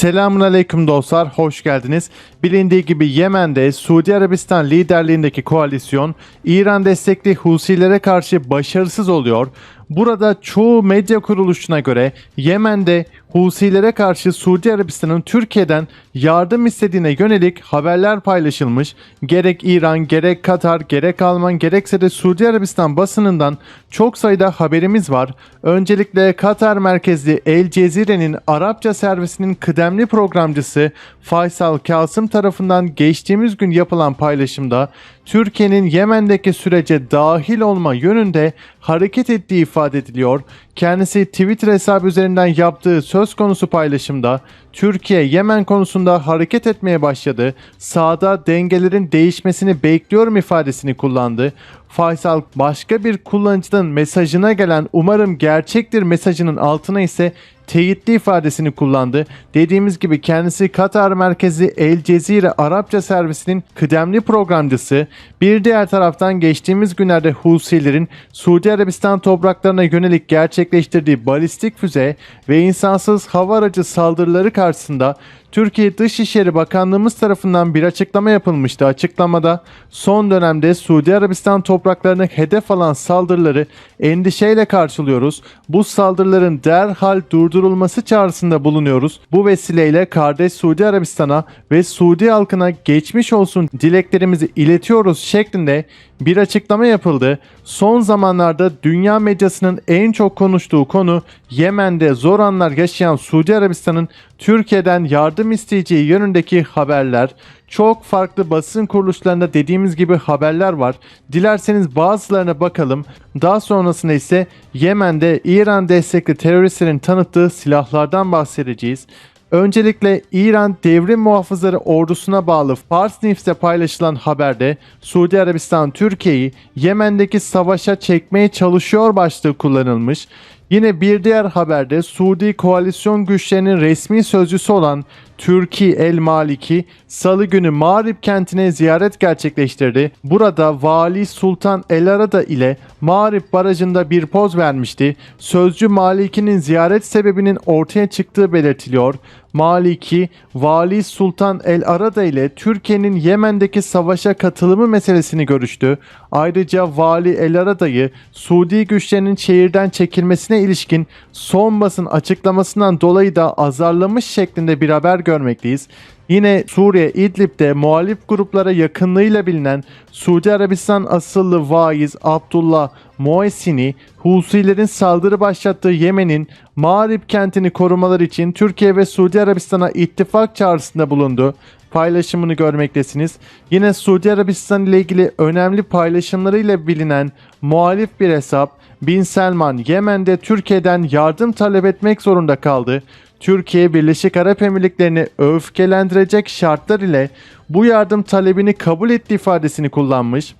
Selamun Aleyküm dostlar, hoş geldiniz. Bilindiği gibi Yemen'de Suudi Arabistan liderliğindeki koalisyon İran destekli Husilere karşı başarısız oluyor. Burada çoğu medya kuruluşuna göre Yemen'de Husilere karşı Suudi Arabistan'ın Türkiye'den yardım istediğine yönelik haberler paylaşılmış. Gerek İran, gerek Katar, gerek Alman, gerekse de Suudi Arabistan basınından çok sayıda haberimiz var. Öncelikle Katar merkezli El Cezire'nin Arapça servisinin kıdemli programcısı Faysal Kasım tarafından geçtiğimiz gün yapılan paylaşımda Türkiye'nin Yemen'deki sürece dahil olma yönünde hareket ettiği ifade ediliyor. Kendisi Twitter hesabı üzerinden yaptığı söz konusu paylaşımda Türkiye Yemen konusunda hareket etmeye başladı. Sağda dengelerin değişmesini bekliyorum ifadesini kullandı. Faysal başka bir kullanıcının mesajına gelen umarım gerçektir mesajının altına ise teyitli ifadesini kullandı. Dediğimiz gibi kendisi Katar merkezli El Cezire Arapça servisinin kıdemli programcısı. Bir diğer taraftan geçtiğimiz günlerde Husilerin Suudi Arabistan topraklarına yönelik gerçekleştirdiği balistik füze ve insansız hava aracı saldırıları karşısında Türkiye Dışişleri Bakanlığımız tarafından bir açıklama yapılmıştı. Açıklamada son dönemde Suudi Arabistan topraklarına hedef alan saldırıları endişeyle karşılıyoruz. Bu saldırıların derhal durdurulması çağrısında bulunuyoruz. Bu vesileyle kardeş Suudi Arabistan'a ve Suudi halkına geçmiş olsun dileklerimizi iletiyoruz şeklinde bir açıklama yapıldı. Son zamanlarda dünya medyasının en çok konuştuğu konu Yemen'de zor anlar yaşayan Suudi Arabistan'ın Türkiye'den yardım isteyeceği yönündeki haberler. Çok farklı basın kuruluşlarında dediğimiz gibi haberler var. Dilerseniz bazılarına bakalım. Daha sonrasında ise Yemen'de İran destekli teröristlerin tanıttığı silahlardan bahsedeceğiz. Öncelikle İran Devrim Muhafızları Ordusu'na bağlı Fars News'te paylaşılan haberde Suudi Arabistan Türkiye'yi Yemen'deki savaşa çekmeye çalışıyor başlığı kullanılmış. Yine bir diğer haberde Suudi koalisyon güçlerinin resmi sözcüsü olan Türkiye El Maliki salı günü Mağrib kentine ziyaret gerçekleştirdi. Burada Vali Sultan El Arada ile Mağrib barajında bir poz vermişti. Sözcü Maliki'nin ziyaret sebebinin ortaya çıktığı belirtiliyor. Maliki, Vali Sultan El Arada ile Türkiye'nin Yemen'deki savaşa katılımı meselesini görüştü. Ayrıca Vali El Arada'yı Suudi güçlerinin şehirden çekilmesine ilişkin son basın açıklamasından dolayı da azarlamış şeklinde bir haber görmekteyiz. Yine Suriye İdlib'de muhalif gruplara yakınlığıyla bilinen Suudi Arabistan asıllı vaiz Abdullah Muesini, Husilerin saldırı başlattığı Yemen'in Mağrib kentini korumalar için Türkiye ve Suudi Arabistan'a ittifak çağrısında bulundu paylaşımını görmektesiniz. Yine Suudi Arabistan ile ilgili önemli paylaşımlarıyla bilinen muhalif bir hesap Bin Selman Yemen'de Türkiye'den yardım talep etmek zorunda kaldı. Türkiye Birleşik Arap Emirlikleri'ni öfkelendirecek şartlar ile bu yardım talebini kabul ettiği ifadesini kullanmış.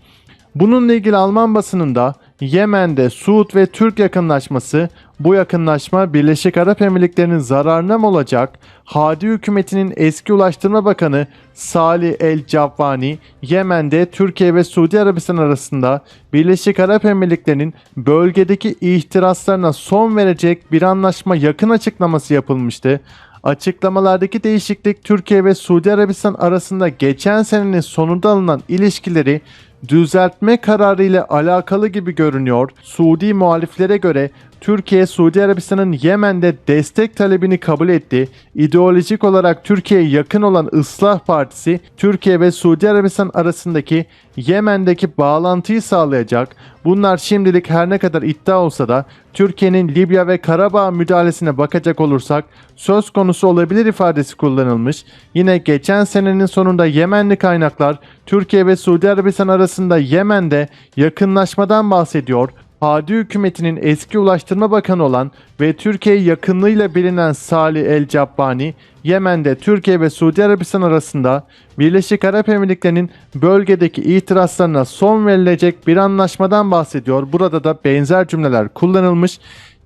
Bununla ilgili Alman basınında Yemen'de Suud ve Türk yakınlaşması bu yakınlaşma Birleşik Arap Emirlikleri'nin zararına mı olacak? Hadi hükümetinin eski Ulaştırma Bakanı Salih El Cabvani Yemen'de Türkiye ve Suudi Arabistan arasında Birleşik Arap Emirlikleri'nin bölgedeki ihtiraslarına son verecek bir anlaşma yakın açıklaması yapılmıştı. Açıklamalardaki değişiklik Türkiye ve Suudi Arabistan arasında geçen senenin sonunda alınan ilişkileri düzeltme kararı ile alakalı gibi görünüyor. Suudi muhaliflere göre Türkiye, Suudi Arabistan'ın Yemen'de destek talebini kabul etti. İdeolojik olarak Türkiye'ye yakın olan Islah Partisi, Türkiye ve Suudi Arabistan arasındaki Yemen'deki bağlantıyı sağlayacak. Bunlar şimdilik her ne kadar iddia olsa da Türkiye'nin Libya ve Karabağ müdahalesine bakacak olursak söz konusu olabilir ifadesi kullanılmış. Yine geçen senenin sonunda Yemenli kaynaklar Türkiye ve Suudi Arabistan arasında Yemen'de yakınlaşmadan bahsediyor. Hadi hükümetinin eski Ulaştırma Bakanı olan ve Türkiye yakınlığıyla bilinen Salih El Cabbani, Yemen'de Türkiye ve Suudi Arabistan arasında Birleşik Arap Emirlikleri'nin bölgedeki itirazlarına son verilecek bir anlaşmadan bahsediyor. Burada da benzer cümleler kullanılmış.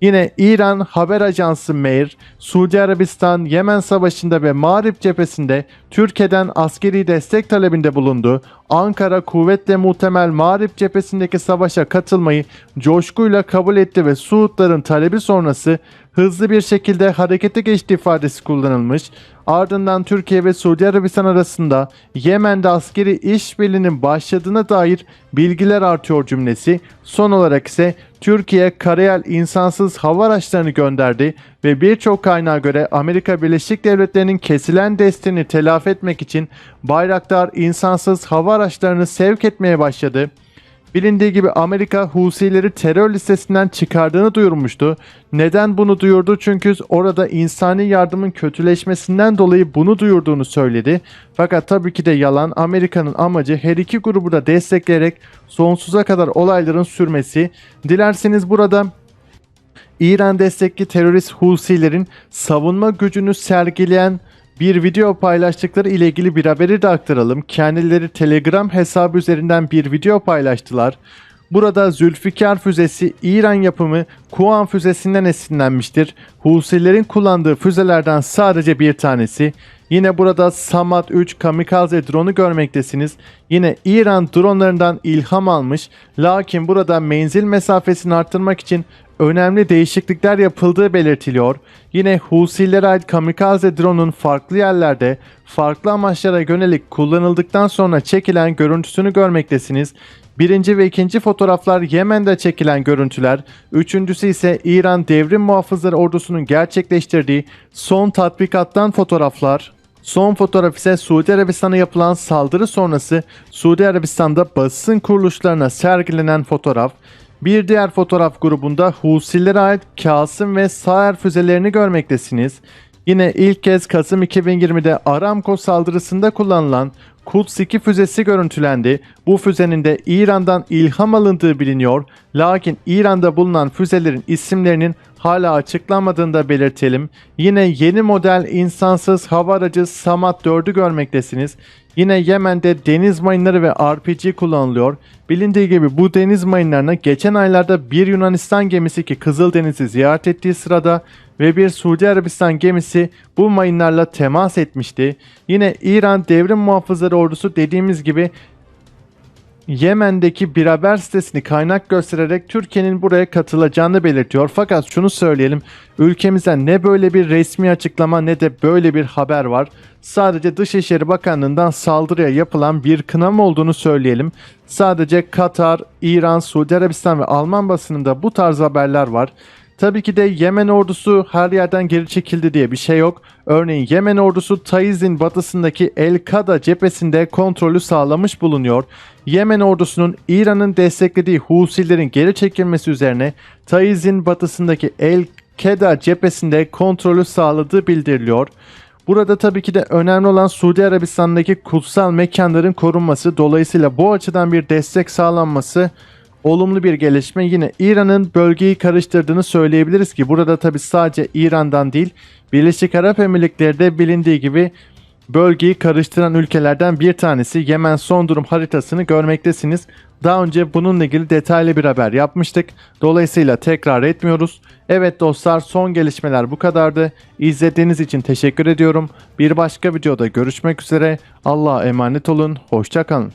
Yine İran haber ajansı Meir, Suudi Arabistan Yemen Savaşı'nda ve Mağrip cephesinde Türkiye'den askeri destek talebinde bulundu. Ankara kuvvetle muhtemel Mağrip cephesindeki savaşa katılmayı coşkuyla kabul etti ve Suudların talebi sonrası hızlı bir şekilde harekete geçti ifadesi kullanılmış. Ardından Türkiye ve Suudi Arabistan arasında Yemen'de askeri işbirliğinin başladığına dair bilgiler artıyor cümlesi. Son olarak ise Türkiye karayel insansız hava araçlarını gönderdi ve birçok kaynağa göre Amerika Birleşik Devletleri'nin kesilen desteğini telafi etmek için Bayraktar insansız hava araçlarını sevk etmeye başladı. Bilindiği gibi Amerika Husileri terör listesinden çıkardığını duyurmuştu. Neden bunu duyurdu? Çünkü orada insani yardımın kötüleşmesinden dolayı bunu duyurduğunu söyledi. Fakat tabii ki de yalan. Amerika'nın amacı her iki grubu da destekleyerek sonsuza kadar olayların sürmesi. Dilerseniz burada İran destekli terörist Husilerin savunma gücünü sergileyen bir video paylaştıkları ile ilgili bir haberi de aktaralım. Kendileri Telegram hesabı üzerinden bir video paylaştılar. Burada Zülfikar füzesi İran yapımı Kuan füzesinden esinlenmiştir. Husilerin kullandığı füzelerden sadece bir tanesi. Yine burada Samad 3 kamikaze drone'u görmektesiniz. Yine İran dronlarından ilham almış. Lakin burada menzil mesafesini arttırmak için önemli değişiklikler yapıldığı belirtiliyor. Yine Husilere ait kamikaze drone'un farklı yerlerde farklı amaçlara yönelik kullanıldıktan sonra çekilen görüntüsünü görmektesiniz. Birinci ve ikinci fotoğraflar Yemen'de çekilen görüntüler, üçüncüsü ise İran Devrim Muhafızları Ordusu'nun gerçekleştirdiği son tatbikattan fotoğraflar. Son fotoğraf ise Suudi Arabistan'a yapılan saldırı sonrası Suudi Arabistan'da basın kuruluşlarına sergilenen fotoğraf. Bir diğer fotoğraf grubunda Husilere ait Kasım ve Saer füzelerini görmektesiniz. Yine ilk kez Kasım 2020'de Aramco saldırısında kullanılan Kuds 2 füzesi görüntülendi. Bu füzenin de İran'dan ilham alındığı biliniyor. Lakin İran'da bulunan füzelerin isimlerinin hala açıklanmadığını da belirtelim. Yine yeni model insansız hava aracı Samad 4'ü görmektesiniz. Yine Yemen'de deniz mayınları ve RPG kullanılıyor. Bilindiği gibi bu deniz mayınlarına geçen aylarda bir Yunanistan gemisi ki Kızıldeniz'i ziyaret ettiği sırada ve bir Suudi Arabistan gemisi bu mayınlarla temas etmişti. Yine İran Devrim Muhafızları Ordusu dediğimiz gibi Yemen'deki bir haber sitesini kaynak göstererek Türkiye'nin buraya katılacağını belirtiyor. Fakat şunu söyleyelim. Ülkemizden ne böyle bir resmi açıklama ne de böyle bir haber var. Sadece Dışişleri Bakanlığı'ndan saldırıya yapılan bir kınama olduğunu söyleyelim. Sadece Katar, İran, Suudi Arabistan ve Alman basınında bu tarz haberler var. Tabii ki de Yemen ordusu her yerden geri çekildi diye bir şey yok. Örneğin Yemen ordusu Taiz'in batısındaki El-Kada cephesinde kontrolü sağlamış bulunuyor. Yemen ordusunun İran'ın desteklediği Husilerin geri çekilmesi üzerine Taiz'in batısındaki El-Keda cephesinde kontrolü sağladığı bildiriliyor. Burada tabii ki de önemli olan Suudi Arabistan'daki kutsal mekanların korunması dolayısıyla bu açıdan bir destek sağlanması olumlu bir gelişme. Yine İran'ın bölgeyi karıştırdığını söyleyebiliriz ki burada tabi sadece İran'dan değil Birleşik Arap Emirlikleri de bilindiği gibi bölgeyi karıştıran ülkelerden bir tanesi. Yemen son durum haritasını görmektesiniz. Daha önce bununla ilgili detaylı bir haber yapmıştık. Dolayısıyla tekrar etmiyoruz. Evet dostlar son gelişmeler bu kadardı. İzlediğiniz için teşekkür ediyorum. Bir başka videoda görüşmek üzere. Allah'a emanet olun. Hoşçakalın.